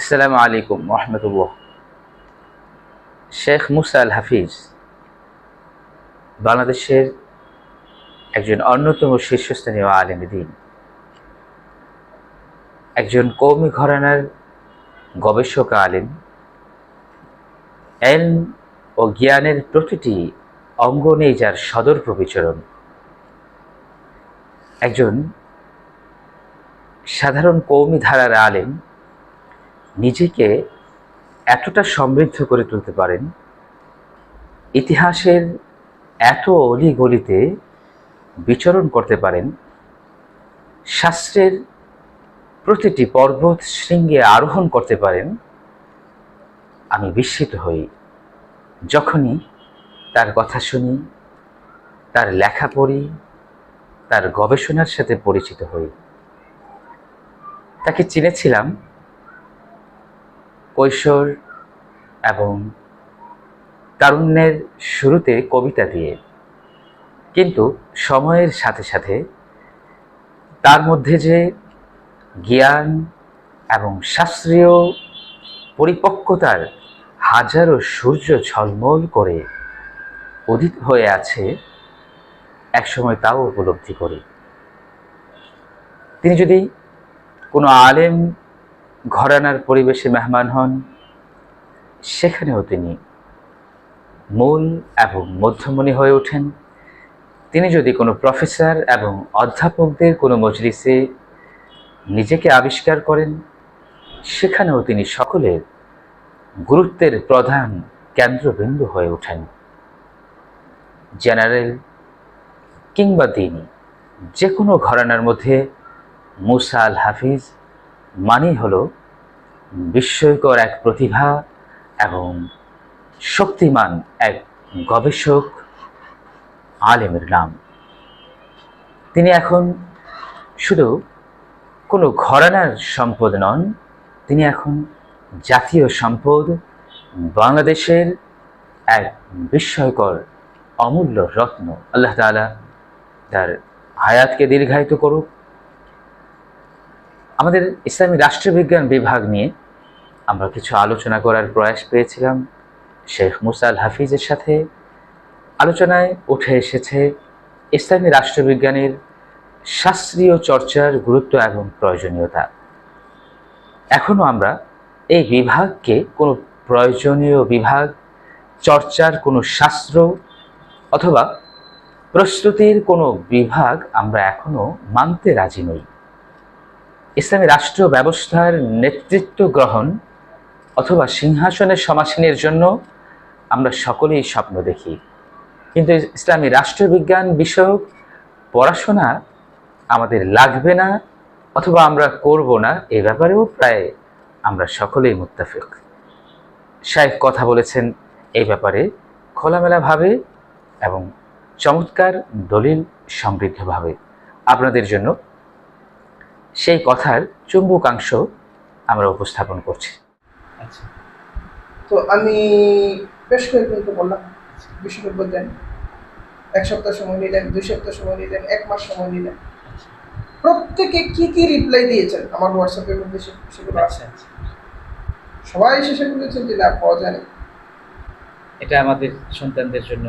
আসসালামু আলাইকুম রহমতুল্লাহ। শেখ মুসা আল হাফিজ বাংলাদেশের একজন অন্যতম শীর্ষস্থানীয় আলেম দিন। একজন কৌমি ঘরানার গবেষক আলেম। এলম ও জ্ঞানের প্রতিটি অঙ্গনেই যার সদর প্রবিচরণ। একজন সাধারণ কৌমি ধারার আলেম নিজেকে এতটা সমৃদ্ধ করে তুলতে পারেন। ইতিহাসের এত অলি গলিতে বিচরণ করতে পারেন। শাস্ত্রের প্রতিটি পর্বত শৃঙ্গে আরোহণ করতে পারেন। আমি বিস্মিত হই যখনই তার কথা শুনি, তার লেখা পড়ি, তার গবেষণার সাথে পরিচিত হই। তাকে চিনেছিলাম কৈশোর এবং তারুণ্যের শুরুতে কবিতা দিয়ে। কিন্তু সময়ের সাথে সাথে তার মধ্যে যে জ্ঞান এবং শাস্ত্রীয় পরিপক্কতার হাজারো সূর্য ঝলমল করে উদিত হয়ে আছে, একসময় তাও উপলব্ধি করি। তিনি যদি কোনো আলেম ঘরানার পরিবেশে মেহমান হন। সেখানেও তিনি মূল এবং মধ্যমণি হয়ে ওঠেন। তিনি যদি কোনো প্রফেসর এবং অধ্যাপকদের কোনো মজলিসে নিজেকে আবিষ্কার করেন, সেখানেও তিনি সকলের গুরুত্বের প্রধান কেন্দ্রবিন্দু হয়ে ওঠেন। জেনারেল কিংবা দিনই যে কোনো ঘরানার মধ্যে মুসা আল হাফিজ মানেই হলো বিস্ময়কর এক প্রতিভা এবং শক্তিমান এক গবেষক আলেমের নাম। তিনি এখন শুধু কোনো ঘরানার সম্পদ নন, তিনি এখন জাতীয় সম্পদ, বাংলাদেশের এক বিস্ময়কর অমূল্য রত্ন, আল্লাহ তাআলা তার হায়াতকে দীর্ঘায়িত করুক। আমাদের ইসলামী রাষ্ট্রবিজ্ঞান বিভাগ নিয়ে আমরা কিছু আলোচনা করার প্রয়াস পেয়েছিলাম। শেখ মুসাল হাফিজের সাথে আলোচনায় উঠে এসেছে ইসলামী রাষ্ট্রবিজ্ঞানের শাস্ত্রীয় চর্চার গুরুত্ব এবং প্রয়োজনীয়তা। এখনও আমরা এই বিভাগকে কোনো প্রয়োজনীয় বিভাগ, চর্চার কোনো শাস্ত্র অথবা প্রস্তুতির কোনো বিভাগ আমরা এখনও মানতে রাজি নই। ইসলামী রাষ্ট্র ব্যবস্থার নেতৃত্ব গ্রহণ অথবা সিংহাসনের সমাসীনের জন্য আমরা সকলেই স্বপ্ন দেখি। কিন্তু ইসলামী রাষ্ট্রবিজ্ঞান বিষয়ক পড়াশোনা আমাদের লাগবে না অথবা আমরা করব না, এ ব্যাপারেও প্রায় আমরা সকলেই মুত্তাফিক। শাহেখ কথা বলেছেন এই ব্যাপারে খোলামেলাভাবে এবং চমৎকার দলিল সমৃদ্ধভাবে। আপনাদের জন্য সেই কথার চুম্বকাংশ আমরা উপস্থাপন করছি। আচ্ছা। তো আমি বেশ কয়েকদিন তো বললাম বিশেষজ্ঞ দেন এক সপ্তাহ সময় নিলেন দুই সপ্তাহ সময় নিলেন এক মাস সময় নিলেন। প্রত্যেকে কি কি রিপ্লাই দিয়েছেন আমার হোয়াটসঅ্যাপের মধ্যে সেগুলো? আছে আচ্ছা আচ্ছা। সবাই শেষে বলেছেন যে না পাওয়া যায় না। এটা আমাদের সন্তানদের জন্য।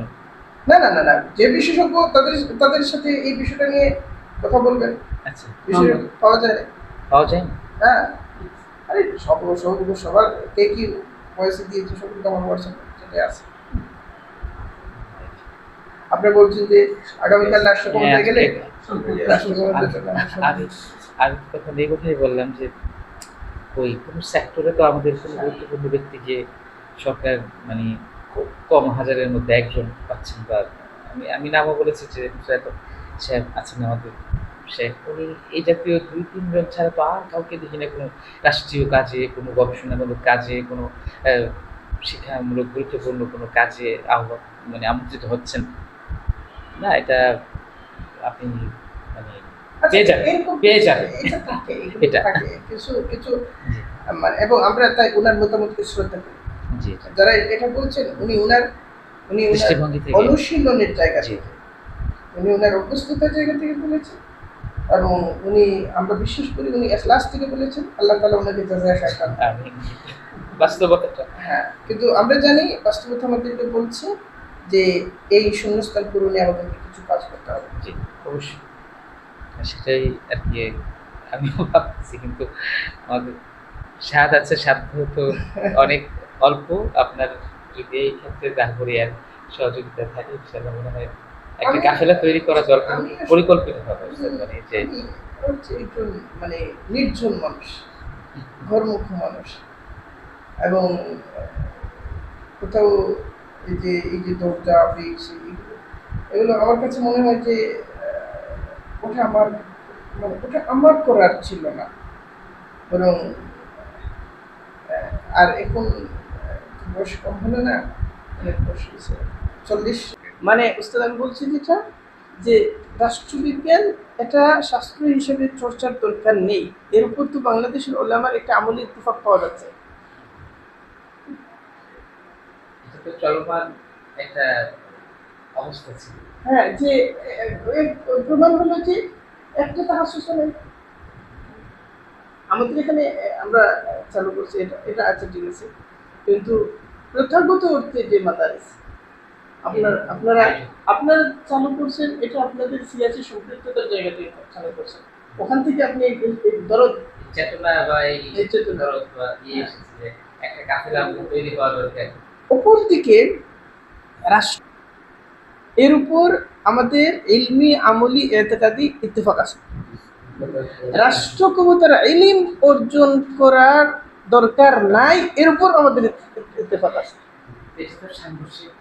না না না না যে বিশেষজ্ঞ তাদের তাদের সাথে এই বিষয়টা নিয়ে কথা বলবেন। আচ্ছা পাওয়া যায়? পাওয়া যায়। হ্যাঁ। আরে সব সব সবার কে কি পয়সা দিয়েছে সবগুলো তো আমার হোয়াটসঅ্যাপে আছে। আপনি বলছেন যে আগামীকাল রাষ্ট্র ক্ষমতায় গেলে এই কথাই বললাম যে ওই কোনো সেক্টরে তো আমাদের কোনো গুরুত্বপূর্ণ ব্যক্তি যে সরকার মানে খুব কম হাজারের মধ্যে একজন পাচ্ছেন বা আমি আমি নামও বলেছি যে সাহেব আছেন আমাদের। শেখ উনি এই জাতীয় দুই তিনজন ছাড়া তো আর কাউকে দেখি না। কোনো রাষ্ট্রীয় কাজে কোনো গবেষণামূলক কাজে কোনো শিক্ষামূলক গুরুত্বপূর্ণ কোনো কাজে আহ্বান মানে আমন্ত্রিত হচ্ছেন। না এটা আপনি মানে আচ্ছা, পেয়ে যাবেন, যাবেন। এটা। কিছু কিছু মানে এবং আমরা তাই ওনার মতামতকে শ্রদ্ধা করি। যারা এটা বলছেন উনি ওনার উনি অনুশীলনের জায়গা থেকে। উনি ওনার অভ্যস্ততার জায়গা থেকে বলেছেন। এবং উনি আমরা বিশ্বাস করি উনি এখলাস থেকে বলেছেন আল্লাহ তালা ওনাকে বাস্তবতাটা। হ্যাঁ কিন্তু আমরা জানি বাস্তবতা আমাদেরকে বলছে যে এই শূন্যস্থান পূরণে আমাদেরকে কিছু কাজ করতে হবে। জি অবশ্যই। সেটাই আর কি আমিও ভাবছি কিন্তু আমাদের স্বাদ আছে সাধ্য তো অনেক অল্প। আপনার যদি এই ক্ষেত্রে দাহরিয়ার সহযোগিতা থাকে সেটা মনে হয় একটা কাফেলা তৈরি করা দরকার পরিকল্পিত মানে যে মানে নির্জন মানুষ ঘরমুখ মানুষ। এবং কোথাও এই যে এই যে দরজা ব্রিক্স এগুলো আমার কাছে মনে হয় যে ওটা আমার মানে ওটা আমার করার ছিল না। বরং আর এখন বয়স কম হলো না, অনেক বয়স চল্লিশ। মানে উস্তাদ আমি বলছি যেটা যে রাষ্ট্রবিজ্ঞান এটা শাস্ত্র হিসেবে চর্চার দরকার নেই। এর উপর তো বাংলাদেশের ওলামার একটা আমলি ইত্তেফাক পাওয়া যাচ্ছে। চলমান একটা অবস্থা ছিল। হ্যাঁ যে প্রমাণ হলো যে একটা তাহাসুস আমাদের এখানে আমরা চালু করছি এটা এটা আছে ঠিক আছে কিন্তু প্রথাগত অর্থে যে মাদারিস আপনার আপনারা আপনারা চালু করছেন এটা আপনাদের সম্পৃক্ততার জায়গা থেকে চালু করছেন। ওখান থেকে আপনি দরদ চেতনা বা এই চেতনা। বা ইয়ে এসেছে যে একটা কাফেলা তৈরি করা দরকার। অপর রাষ্ট্র এর উপর আমাদের ইলমি আমলি এতেকাদি ইত্তেফাক আছে। রাষ্ট্র ক্ষমতার ইলিম অর্জন করার দরকার নাই এর উপর আমাদের ইত্তেফাক আছে এটা তো সাংঘর্ষিক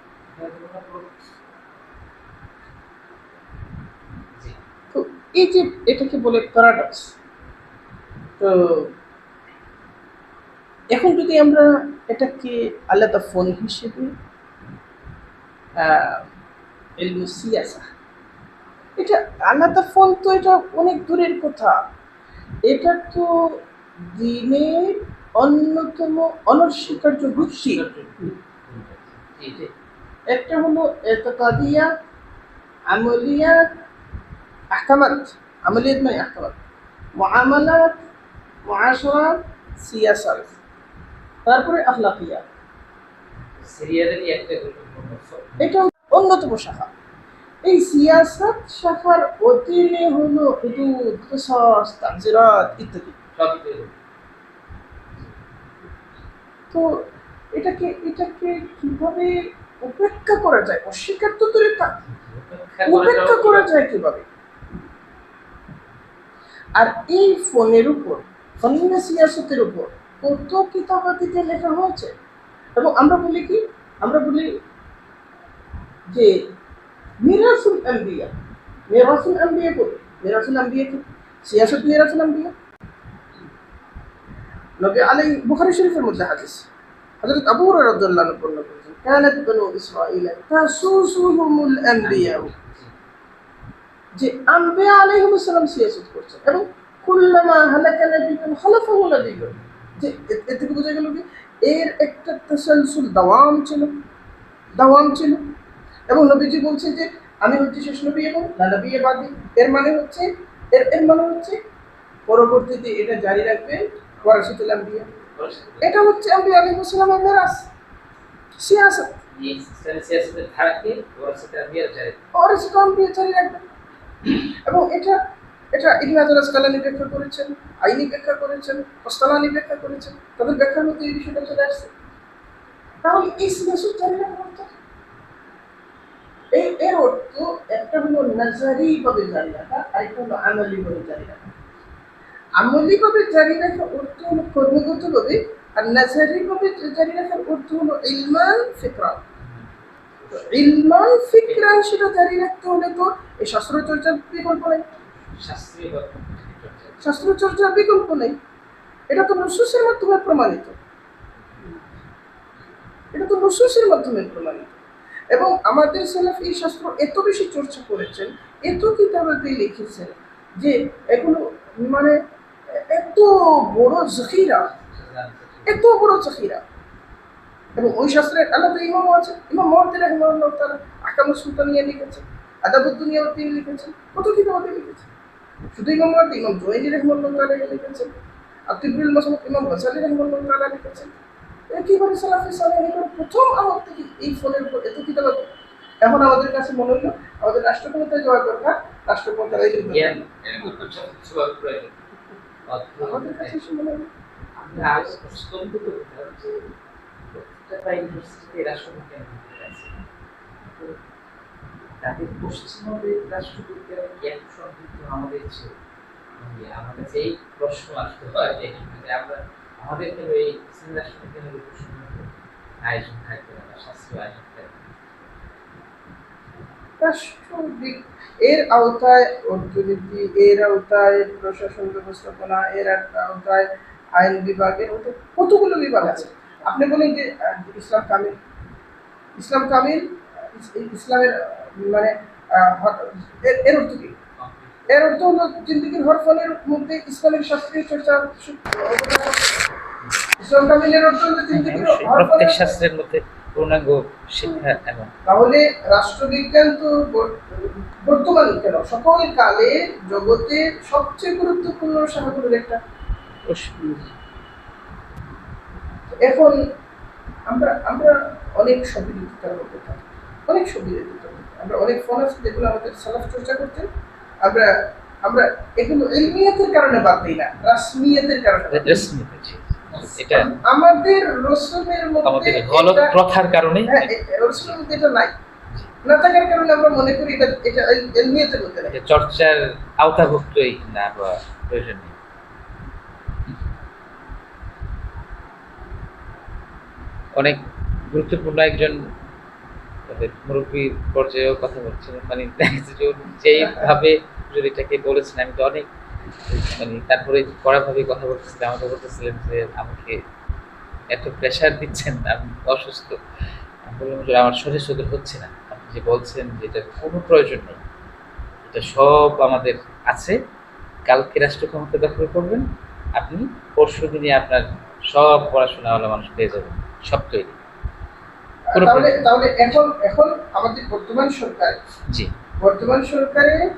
জি তো এই যে এটাকে বলে প্যারাডক্স তো এখন যদি আমরা এটাকে আলাদা ফোন হিসেবে এটা আলাদা ফোন তো এটা অনেক দূরের কথা। এটা তো দিনের অন্যতম অনস্বীকার্য জি একটা হলো এতকাদিয়া আমলিয়াত আহকামাত আমলিয়াত মানে আহকামাত। মুআমালাত মুআশারাত সিয়াসাত। তারপরে আখলাকিয়া সিরিয়ালেরই একটা। এটা অন্যতম শাখা। এই সিয়াসাত শাখার অধীনে হলো হুদুদ কিসাস তাফসিরাত ইত্যাদি। তো এটাকে এটাকে কীভাবে উপেক্ষা করা যায়? অস্বীকার তো দূরে থাক। উপেক্ষা করা যায় কীভাবে? আর এই ফোনের উপর, ফোনের সিয়াসতের উপর কত কিতাবাদিতে লেখা হয়েছে। এবং আমরা বলি কি? আমরা বলি যে মিরাসুল আম্বিয়া। মিরাসুল আম্বিয়া বলি মিরাসুল আম্বিয়া কি? সিয়াসত মিরাসুল আম্বিয়া। নবী আলাই বুখারী শরীফের মধ্যে হাদিস। হযরত আবু হুরায়রা রাদিয়াল্লাহু আনহু বর্ণনা কানাত বনু ইসরাঈল তাসুসুহুমুল আম্বিয়া যে আম্বিয়া আলাইহিস সালাম সিয়াসত করছেন এবং কুল্লামা হালাকা নাবিয়ুন খালাফাহু নাবিয়ুন যে এ- এ থেকে বোঝা গেল কি? এর একটা তাসালসুল দাওয়াম ছিল। দাওয়াম ছিল। এবং নবীজি বলছে যে আমি হচ্ছে শেষ নবী এবং নবী বাদী এর মানে হচ্ছে এর এর মানে হচ্ছে পরবর্তীতে এটা জারি রাখবেন ওয়ারাসাতুল আম্বিয়া। এটা হচ্ছে আম্বিয়া আলাইহিস সালামের মেরাজ। সিয়াসত। আমি যাই আম্বিয়া জারি রাখবেন এবং এটা এটা ইবনে আসকালানি ব্যাখ্যা করেছেন, আইনি ব্যাখ্যা করেছেন ওস্তালানি ব্যাখ্যা করেছেন, তাদের ব্যাখ্যার মধ্যে এই বিষয়টা চলে আসছে। তাহলে এই সিয়াসত জারি অর্থ এই এর অর্থ একটা হলো নাজারি ভাবে জারি রাখা আরেকটা হলো আমলি ভাবে জারি রাখা। আমলি ভাবে জারি রাখা অর্থ হলো কর্মগত ভাবে আর নাজারি ভাবে জারি রাখার অর্থ হলো ইলমান ফিকরান ইলমান ফিকরান, সেটা জারি রাখতে হলে তো এই শাস্ত্র চর্চার বিকল্প নেই। শাস্ত্রীয় চর্চা শাস্ত্র চর্চার বিকল্প নেই। এটা তো নসুসের মাধ্যমে প্রমাণিত। এটা তো নসুসের মাধ্যমে প্রমাণিত। এবং আমাদের সেলাফ এই শাস্ত্র এত বেশি চর্চা করেছেন, এত কিতাবাতে লিখেছেন যে এগুলো মানে এত বড় জখিরা এত বড় জখিরা এবং ওই শাস্ত্রের আলাদা ইমামও আছে। ইমাম মহাদ্দিন রহমানুল্লাহ তারা আহকাম সুলতানিয়া লিখেছেন আদাবুদ্দুনিয়াও তিনি লিখেছেন কত কিতাবাতে লিখেছেন। শুধু ইমাম মাহাদি ইমাম জোয়াইনি রহমতুল্লাহ আলাইহি লিখেছেন আর আতিবুল মাসুদ ইমাম গজালি রহমতুল্লাহ আলাইহি লিখেছেন। একেবারে সালাফি সালেহিনের প্রথম আমল থেকে এই ফোনের উপর এত কিতাব এখন আমাদের কাছে মনে হলো আমাদের রাষ্ট্র ক্ষমতায় যাওয়ার দরকার রাষ্ট্র ক্ষমতায় এই জন্য জ্ঞান ছোঁয়ার প্রয়োজন আমাদের কাছে মনে হলো। ইউনিভার্সিটিতে আছে তো তাদের পশ্চিমবঙ্গের জ্ঞান সমৃদ্ধ আমাদের মানে আমার কাছে এই প্রশ্ন আসতে হয় যে যে আমরা, আমাদের কেন এই ইসলামী রাষ্ট্রবিজ্ঞানের উপর সম্পর্কে আয়োজন থাকবে না বা শাস্ত্রীয় আয়োজন থাকবে না। এর আওতায় অর্থনীতি, এর আওতায় প্রশাসন ব্যবস্থাপনা, এর আওতায় আইন বিভাগের মধ্যে কতগুলো বিভাগ আছে? আপনি বলেন যে ইসলাম কামিল ইসলাম কামিল ইসলামের মানে এর- অর্থ কি? এর অর্থ হলো জিন্দগির হরফলের মধ্যে ইসলামের শাস্ত্রীয় চর্চা ইসলাম কামিলের অর্থ হলো জিন্দগির প্রত্যেক শাস্ত্রের মধ্যে পূর্ণাঙ্গ শিক্ষা এবং তাহলে রাষ্ট্রবিজ্ঞান তো বর্তমান কেন? সকল কালে জগতে সবচেয়ে গুরুত্বপূর্ণ শাখাগুলোর একটা। এখন আমরা আমরা অনেক সুবিধার মধ্যে থাকি অনেক সুবিধা আমরা অনেক ফোন আছে যেগুলো আমাদের সালাফ চর্চা করতেন আমরা আমরা এগুলো এলমিয়াতের কারণে বাদ দিই না রাসমিয়াতের কারণে। এটা আমাদের রসুলের মধ্যে আমাদের গলত প্রথার কারণে হ্যাঁ মধ্যে এটা নাই। না থাকার কারণে আমরা মনে করি এটা এটা এল- এলমিয়াতে বলতে নাই। এটা চর্চার আওতাভুক্তই না বা প্রয়োজন নেই। অনেক গুরুত্বপূর্ণ একজন তাদের মুরব্বীর পর্যায়েও কথা বলছিলেন। মানে যেইভাবে যদি এটাকে বলেছেন আমি তো অনেক মানে তারপরে কড়াভাবে কথা বলতেছিলাম, আমাকে বলতেছিলেন যে আমাকে এত প্রেশার দিচ্ছেন, আমি অসুস্থ। বললাম যে আমার শরীর সদর হচ্ছে না। আপনি যে বলছেন যে এটার কোনো প্রয়োজন নেই। এটা সব আমাদের আছে। কালকে রাষ্ট্র ক্ষমতা দখল করবেন। আপনি পরশু দিনে আপনার সব পড়াশোনাওয়ালা মানুষ পেয়ে যাবেন। সব তৈরি। তাহলে তাহলে এখন এখন আমাদের বর্তমান সরকার জি। বর্তমান সরকারে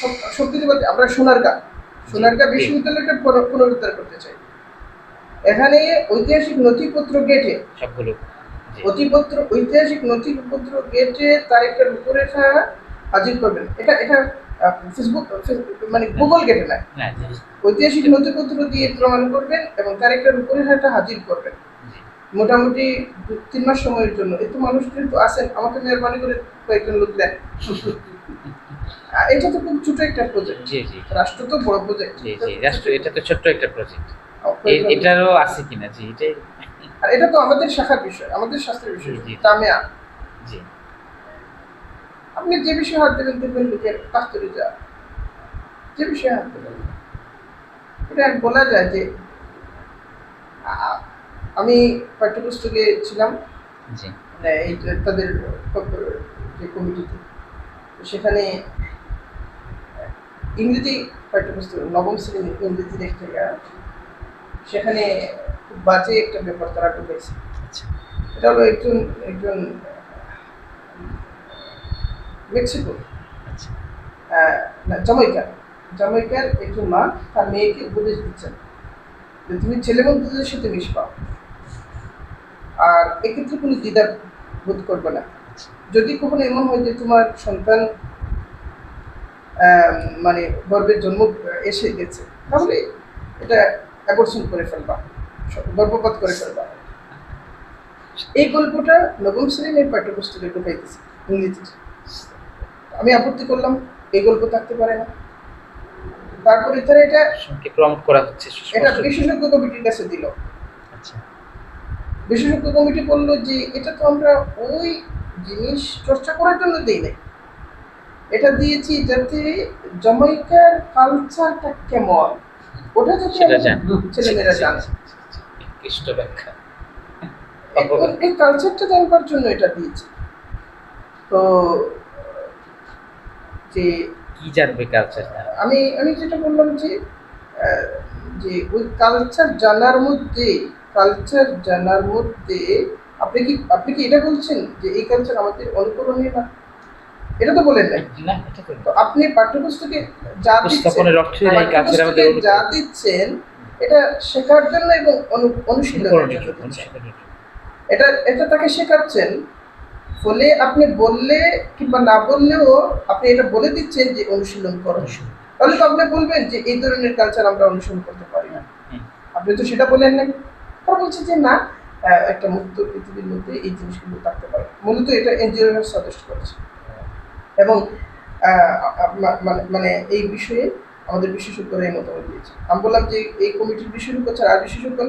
সব- কিছু আমরা সোনারগাঁ সোনারগাঁ। বিশ্ববিদ্যালয়টা পুনর- পুনরুদ্ধার করতে চাই। এখানে ঐতিহাসিক নথিপত্র গেটে সবগুলো। নথিপত্র ঐতিহাসিক নথিপত্র গেটে তার একটা রূপরেখা হাজির করবেন। এটা এটা ফেসবুক মানে গুগল গেটে না। না ঐতিহাসিক নথিপত্র দিয়ে প্রমাণ করবেন এবং তার একটা রূপরেখাটা হাজির করবেন। মোটামুটি দু তিন মাস সময়ের জন্য। এত মানুষ কিন্তু আছেন আমাকে মেহরবানি করে কয়েকজন লোক দেন। এটা তো খুব ছোট একটা প্রজেক্ট জি জি। রাষ্ট্র তো বড় প্রজেক্ট জি জি রাষ্ট্র এটা তো ছোট্ট একটা প্রজেক্ট এটারও আছে কিনা? জি এটাই। আর এটা তো আমাদের শাখার বিষয় আমাদের শাস্ত্রের বিষয়। জি। জামিয়া জি। আপনি যে বিষয়ে হাত দেবেন দেখবেন লিখের কাস্তরি যা। যে বিষয়ে হাত দেবেন। এটা বলা যায় যে আমি পাঠ্যপুস্তকে ছিলাম। জি। মানে এই তাদের যে কমিটিতে। সেখানে ইংরেজি পাঠ্যপুস্তক নবম শ্রেণি ইংরেজি দেখতে সেখানে খুব বাজে একটা ব্যাপার তারা ঢুকেছে আচ্ছা। এটা হলো একজন একজন মেক্সিকো। আচ্ছা। না জামাইকার। জামাইকার একজন মা তার মেয়েকে উপদেশ দিচ্ছেন। যে তুমি ছেলে বন্ধুদের সাথে মিশবা। আর এক্ষেত্রে কোনো দ্বিধা বোধ করবে না। যদি কখনো এমন হয় যে তোমার সন্তান মানে গর্ভের জন্ম এসে গেছে তাহলে এটা অ্যাবর্শন করে ফেলবা গর্ভপাত করে ফেলবা। এই গল্পটা নবম শ্রেণির পাঠ্যপুস্তকে ঢুকাইতেছে ইংরেজিতে। আমি আপত্তি করলাম এই গল্প থাকতে পারে না। তারপরে তারা এটা প্রমোট করা হচ্ছে এটা। বিশেষজ্ঞ কমিটির কাছে দিল। বিশেষজ্ঞ কমিটি বলল যে এটা তো আমরা ওই জিনিস চর্চা করার জন্য দিই নাই। এটা দিয়েছি যাতে জমাইকার কালচারটা কেমন ওটা যাতে ছেলেমেয়েরা জানে। কৃষ্ট ব্যাখ্যা। এই কালচারটা জানবার জন্য এটা দিয়েছি। তো যে কি জানবে কালচার আমি আমি যেটা বললাম যে যে ওই কালচার জানার মধ্যে কালচার জানার মধ্যে আপনি কি আপনি কি এটা বলছেন যে এই কালচার আমাদের অনুকরণীয় না? এটা তো বলেন না তো আপনি পাঠ্যপুস্তকে যা দিচ্ছেন যা দিচ্ছেন এটা শেখার জন্য এবং অনু- অনুশীলনের জন্য এটা এটা তাকে শেখাচ্ছেন ফলে আপনি বললে কিংবা না বললেও আপনি এটা বলে দিচ্ছেন যে অনুশীলন করো। তাহলে তো আপনি বলবেন যে এই ধরনের কালচার আমরা অনুসরণ করতে পারি না। আপনি তো সেটা বলেন না তারা বলছে যে, না একটা মুক্ত পৃথিবীর মধ্যে এই জিনিসগুলো থাকতে পারে। মূলত এটা এনজিওরা সাজেস্ট করেছে। এবং মানে মানে এই বিষয়ে আমাদের বিশেষজ্ঞরা এই মতামত দিয়েছে। আমি বললাম যে, এই কমিটির বিশেষজ্ঞ ছাড়া আর বিশেষজ্ঞ।